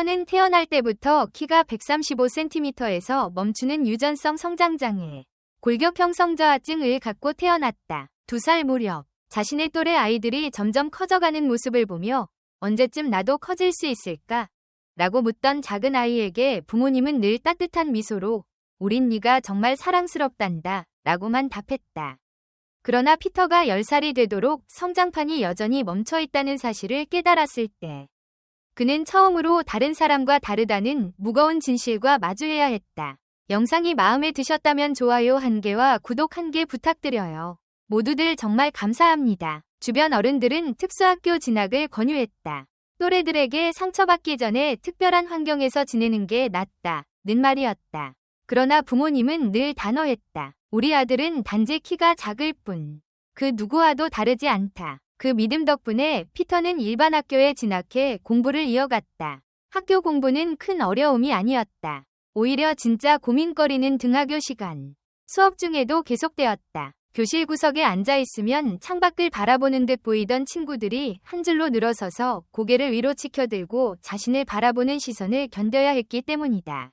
피터는 태어날 때부터 키가 135cm에서 멈추는 유전성 성장장애, 골격형 성저하증을 갖고 태어났다. 두 살 무렵 자신의 또래 아이들이 점점 커져가는 모습을 보며 언제쯤 나도 커질 수 있을까? 라고 묻던 작은 아이에게 부모님은 늘 따뜻한 미소로 우린 네가 정말 사랑스럽단다 라고만 답했다. 그러나 피터가 10살이 되도록 성장판이 여전히 멈춰 있다는 사실을 깨달았을 때 그는 처음으로 다른 사람과 다르다는 무거운 진실과 마주해야 했다. 영상이 마음에 드셨다면 좋아요 한 개와 구독 한 개 부탁드려요. 모두들 정말 감사합니다. 주변 어른들은 특수학교 진학을 권유했다. 또래들에게 상처받기 전에 특별한 환경에서 지내는 게 낫다. 는 말이었다. 그러나 부모님은 늘 단호했다. 우리 아들은 단지 키가 작을 뿐. 그 누구와도 다르지 않다. 그 믿음 덕분에 피터는 일반 학교에 진학해 공부를 이어갔다. 학교 공부는 큰 어려움이 아니었다. 오히려 진짜 고민거리는 등하교 시간. 수업 중에도 계속되었다. 교실 구석에 앉아 있으면 창밖을 바라보는 듯 보이던 친구들이 한 줄로 늘어서서 고개를 위로 치켜들고 자신을 바라보는 시선을 견뎌야 했기 때문이다.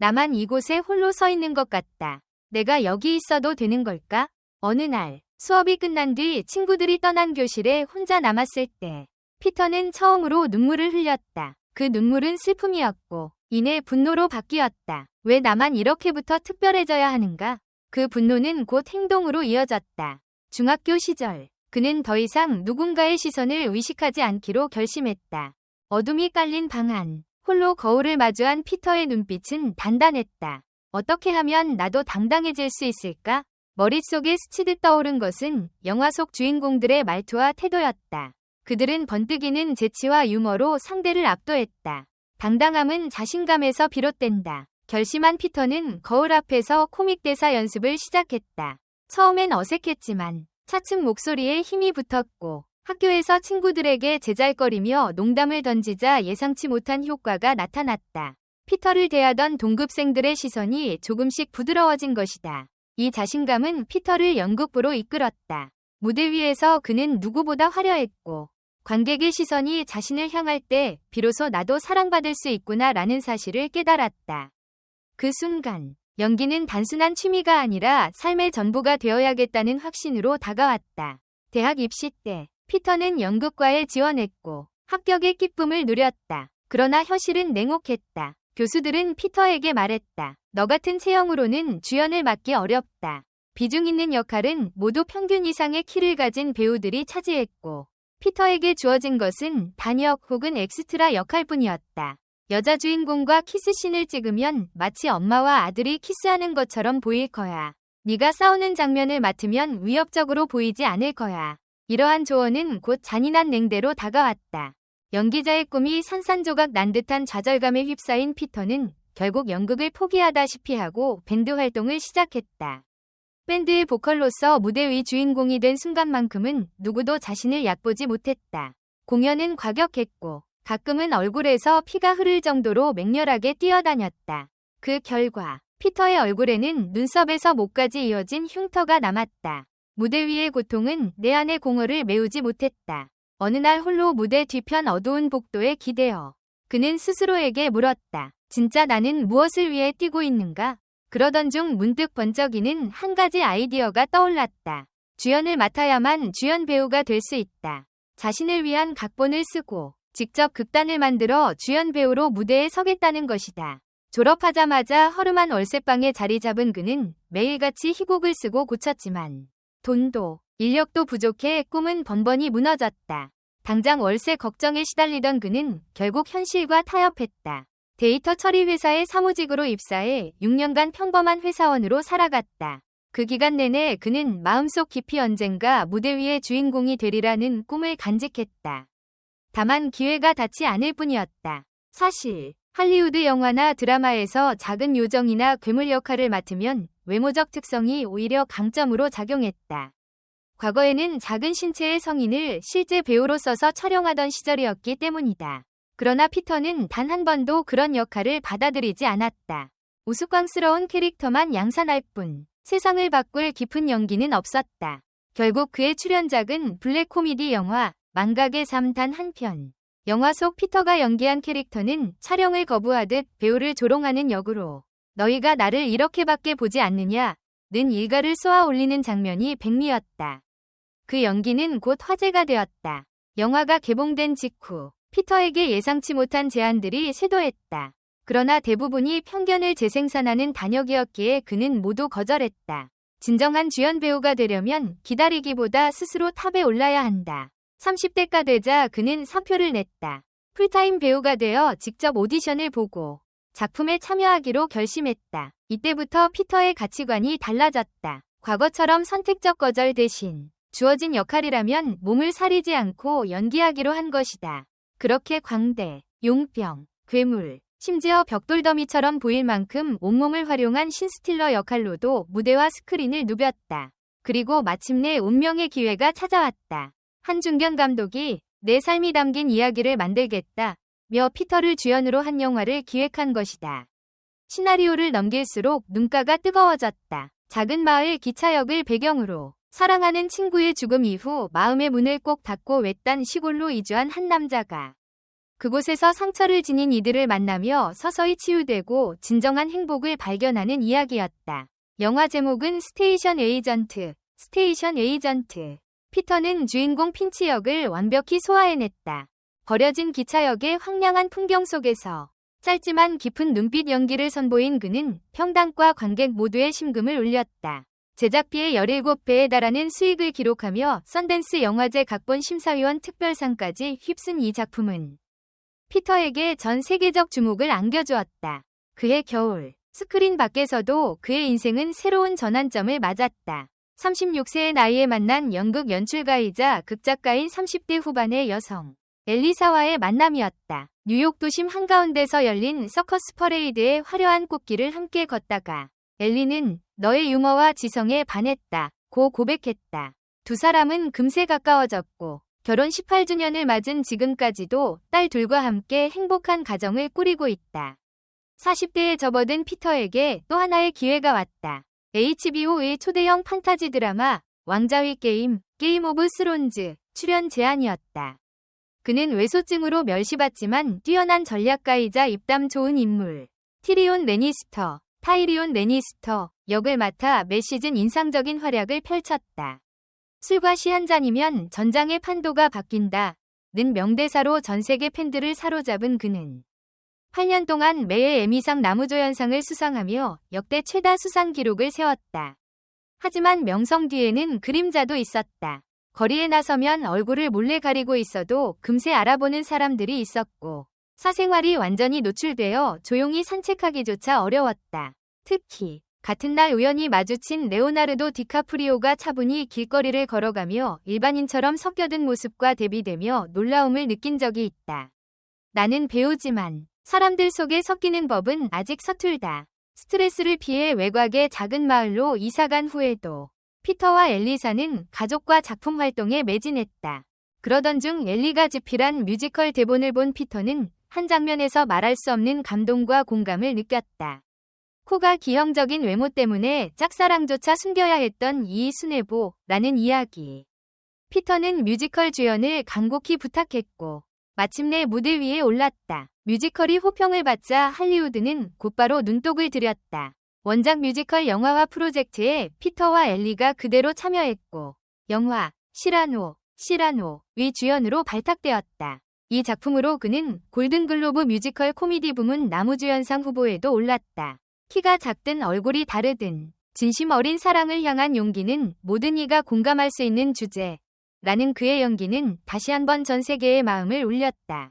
나만 이곳에 홀로 서 있는 것 같다. 내가 여기 있어도 되는 걸까? 어느 날 수업이 끝난 뒤 친구들이 떠난 교실에 혼자 남았을 때 피터는 처음으로 눈물을 흘렸다. 그 눈물은 슬픔이었고 이내 분노로 바뀌었다. 왜 나만 이렇게부터 특별해져야 하는가? 그 분노는 곧 행동으로 이어졌다. 중학교 시절 그는 더 이상 누군가의 시선을 의식하지 않기로 결심했다. 어둠이 깔린 방 안, 홀로 거울을 마주한 피터의 눈빛은 단단했다. 어떻게 하면 나도 당당해질 수 있을까? 머릿속에 스치듯 떠오른 것은 영화 속 주인공들의 말투와 태도였다. 그들은 번뜩이는 재치와 유머로 상대를 압도했다. 당당함은 자신감에서 비롯된다. 결심한 피터는 거울 앞에서 코믹 대사 연습을 시작했다. 처음엔 어색했지만 차츰 목소리에 힘이 붙었고 학교에서 친구들에게 제잘거리며 농담을 던지자 예상치 못한 효과가 나타났다. 피터를 대하던 동급생들의 시선이 조금씩 부드러워진 것이다. 이 자신감은 피터를 연극부로 이끌었다. 무대 위에서 그는 누구보다 화려했고 관객의 시선이 자신을 향할 때 비로소 나도 사랑받을 수 있구나 라는 사실을 깨달았다. 그 순간 연기는 단순한 취미가 아니라 삶의 전부가 되어야겠다는 확신으로 다가왔다. 대학 입시 때 피터는 연극과에 지원했고 합격의 기쁨을 누렸다. 그러나 현실은 냉혹했다. 교수들은 피터에게 말했다. 너 같은 체형으로는 주연을 맡기 어렵다. 비중 있는 역할은 모두 평균 이상의 키를 가진 배우들이 차지했고 피터에게 주어진 것은 단역 혹은 엑스트라 역할뿐이었다. 여자 주인공과 키스신을 찍으면 마치 엄마와 아들이 키스하는 것처럼 보일 거야. 네가 싸우는 장면을 맡으면 위협적으로 보이지 않을 거야. 이러한 조언은 곧 잔인한 냉대로 다가왔다. 연기자의 꿈이 산산조각 난 듯한 좌절감에 휩싸인 피터는 결국 연극을 포기하다시피 하고 밴드 활동을 시작했다. 밴드의 보컬로서 무대 위 주인공이 된 순간만큼은 누구도 자신을 얕보지 못했다. 공연은 과격했고 가끔은 얼굴에서 피가 흐를 정도로 맹렬하게 뛰어다녔다. 그 결과 피터의 얼굴에는 눈썹에서 목까지 이어진 흉터가 남았다. 무대 위의 고통은 내 안의 공허를 메우지 못했다. 어느 날 홀로 무대 뒤편 어두운 복도에 기대어 그는 스스로에게 물었다. 진짜 나는 무엇을 위해 뛰고 있는가? 그러던 중 문득 번쩍이는 한 가지 아이디어가 떠올랐다. 주연을 맡아야만 주연 배우가 될 수 있다. 자신을 위한 각본을 쓰고 직접 극단을 만들어 주연 배우로 무대에 서겠다는 것이다. 졸업하자마자 허름한 월세방에 자리 잡은 그는 매일같이 희곡을 쓰고 고쳤지만 돈도 인력도 부족해 꿈은 번번이 무너졌다. 당장 월세 걱정에 시달리던 그는 결국 현실과 타협했다. 데이터 처리 회사의 사무직으로 입사해 6년간 평범한 회사원으로 살아갔다. 그 기간 내내 그는 마음속 깊이 언젠가 무대 위의 주인공이 되리라는 꿈을 간직했다. 다만 기회가 닿지 않을 뿐이었다. 사실 할리우드 영화나 드라마에서 작은 요정이나 괴물 역할을 맡으면 외모적 특성이 오히려 강점으로 작용했다. 과거에는 작은 신체의 성인을 실제 배우로 써서 촬영하던 시절이었기 때문이다. 그러나 피터는 단 한 번도 그런 역할을 받아들이지 않았다. 우스꽝스러운 캐릭터만 양산할 뿐 세상을 바꿀 깊은 연기는 없었다. 결국 그의 출연작은 블랙 코미디 영화 망각의 삶단한 편. 영화 속 피터가 연기한 캐릭터는 촬영을 거부하듯 배우를 조롱하는 역으로 너희가 나를 이렇게밖에 보지 않느냐 는 일가를 쏘아 올리는 장면이 백미였다. 그 연기는 곧 화제가 되었다. 영화가 개봉된 직후 피터에게 예상치 못한 제안들이 쇄도했다. 그러나 대부분이 편견을 재생산하는 단역이었기에 그는 모두 거절했다. 진정한 주연 배우가 되려면 기다리기보다 스스로 탑에 올라야 한다. 30대가 되자 그는 사표를 냈다. 풀타임 배우가 되어 직접 오디션을 보고 작품에 참여하기로 결심했다. 이때부터 피터의 가치관이 달라졌다. 과거처럼 선택적 거절 대신 주어진 역할이라면 몸을 사리지 않고 연기하기로 한 것이다. 그렇게 광대, 용병, 괴물, 심지어 벽돌더미처럼 보일 만큼 온몸을 활용한 신스틸러 역할로도 무대와 스크린을 누볐다. 그리고 마침내 운명의 기회가 찾아왔다. 한중견 감독이 내 삶이 담긴 이야기를 만들겠다. 며 피터를 주연으로 한 영화를 기획한 것이다. 시나리오를 넘길수록 눈가가 뜨거워졌다. 작은 마을 기차역을 배경으로 사랑하는 친구의 죽음 이후 마음의 문을 꼭 닫고 외딴 시골로 이주한 한 남자가 그곳에서 상처를 지닌 이들을 만나며 서서히 치유되고 진정한 행복을 발견하는 이야기였다. 영화 제목은 스테이션 에이전트, 스테이션 에이전트. 피터는 주인공 핀치 역을 완벽히 소화해냈다. 버려진 기차역의 황량한 풍경 속에서 짧지만 깊은 눈빛 연기를 선보인 그는 평당과 관객 모두의 심금을 울렸다. 제작비의 17배에 달하는 수익을 기록하며 썬댄스 영화제 각본 심사위원 특별상까지 휩쓴 이 작품은 피터에게 전 세계적 주목을 안겨주었다. 그해 겨울, 스크린 밖에서도 그의 인생은 새로운 전환점을 맞았다. 36세의 나이에 만난 연극 연출가이자 극작가인 30대 후반의 여성. 엘리사와의 만남이었다. 뉴욕 도심 한가운데서 열린 서커스 퍼레이드의 화려한 꽃길을 함께 걷다가 엘리는 너의 유머와 지성에 반했다. 고 고백했다. 두 사람은 금세 가까워졌고 결혼 18주년을 맞은 지금까지도 딸 둘과 함께 행복한 가정을 꾸리고 있다. 40대에 접어든 피터에게 또 하나의 기회가 왔다. HBO의 초대형 판타지 드라마 왕자위 게임, 게임 오브 스론즈 출연 제안이었다. 그는 외소증으로 멸시받지만 뛰어난 전략가이자 입담 좋은 인물. 티리온 레니스터, 타이리온 레니스터 역을 맡아 매 시즌 인상적인 활약을 펼쳤다. 술과 시 한 잔이면 전장의 판도가 바뀐다. 는 명대사로 전 세계 팬들을 사로잡은 그는 8년 동안 매해 에미상 나무조연상을 수상하며 역대 최다 수상 기록을 세웠다. 하지만 명성 뒤에는 그림자도 있었다. 거리에 나서면 얼굴을 몰래 가리고 있어도 금세 알아보는 사람들이 있었고 사생활이 완전히 노출되어 조용히 산책하기조차 어려웠다. 특히 같은 날 우연히 마주친 레오나르도 디카프리오가 차분히 길거리를 걸어가며 일반인처럼 섞여든 모습과 대비되며 놀라움을 느낀 적이 있다. 나는 배우지만 사람들 속에 섞이는 법은 아직 서툴다. 스트레스를 피해 외곽의 작은 마을로 이사간 후에도 피터와 엘리사는 가족과 작품 활동에 매진했다. 그러던 중 엘리가 집필한 뮤지컬 대본을 본 피터는 한 장면에서 말할 수 없는 감동과 공감을 느꼈다. 코가 기형적인 외모 때문에 짝사랑조차 숨겨야 했던 이 순애보라는 이야기. 피터는 뮤지컬 주연을 간곡히 부탁했고 마침내 무대 위에 올랐다. 뮤지컬이 호평을 받자 할리우드는 곧바로 눈독을 들였다. 원작 뮤지컬 영화화 프로젝트에 피터와 엘리가 그대로 참여했고 영화 시라노, 시라노의 주연으로 발탁되었다. 이 작품으로 그는 골든글로브 뮤지컬 코미디 부문 나무주연상 후보에도 올랐다. 키가 작든 얼굴이 다르든 진심 어린 사랑을 향한 용기는 모든 이가 공감할 수 있는 주제. 라는 그의 연기는 다시 한번 전 세계의 마음을 울렸다.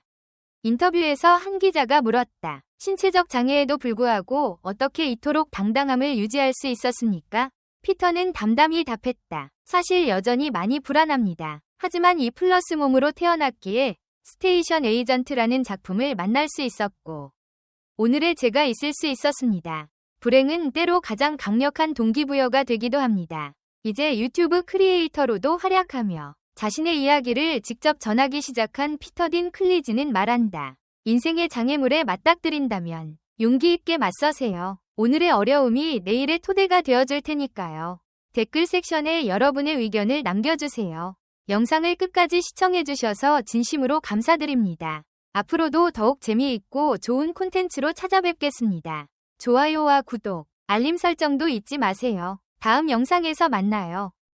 인터뷰에서 한 기자가 물었다. 신체적 장애에도 불구하고 어떻게 이토록 당당함을 유지할 수 있었습니까? 피터는 담담히 답했다. 사실 여전히 많이 불안합니다. 하지만 이 플러스 몸으로 태어났기에 스테이션 에이전트라는 작품을 만날 수 있었고 오늘의 제가 있을 수 있었습니다. 불행은 때로 가장 강력한 동기부여가 되기도 합니다. 이제 유튜브 크리에이터로도 활약하며 자신의 이야기를 직접 전하기 시작한 피터딘 클리즈는 말한다. 인생의 장애물에 맞닥뜨린다면 용기 있게 맞서세요. 오늘의 어려움이 내일의 토대가 되어줄 테니까요. 댓글 섹션에 여러분의 의견을 남겨주세요. 영상을 끝까지 시청해주셔서 진심으로 감사드립니다. 앞으로도 더욱 재미있고 좋은 콘텐츠로 찾아뵙겠습니다. 좋아요와 구독, 알림 설정도 잊지 마세요. 다음 영상에서 만나요.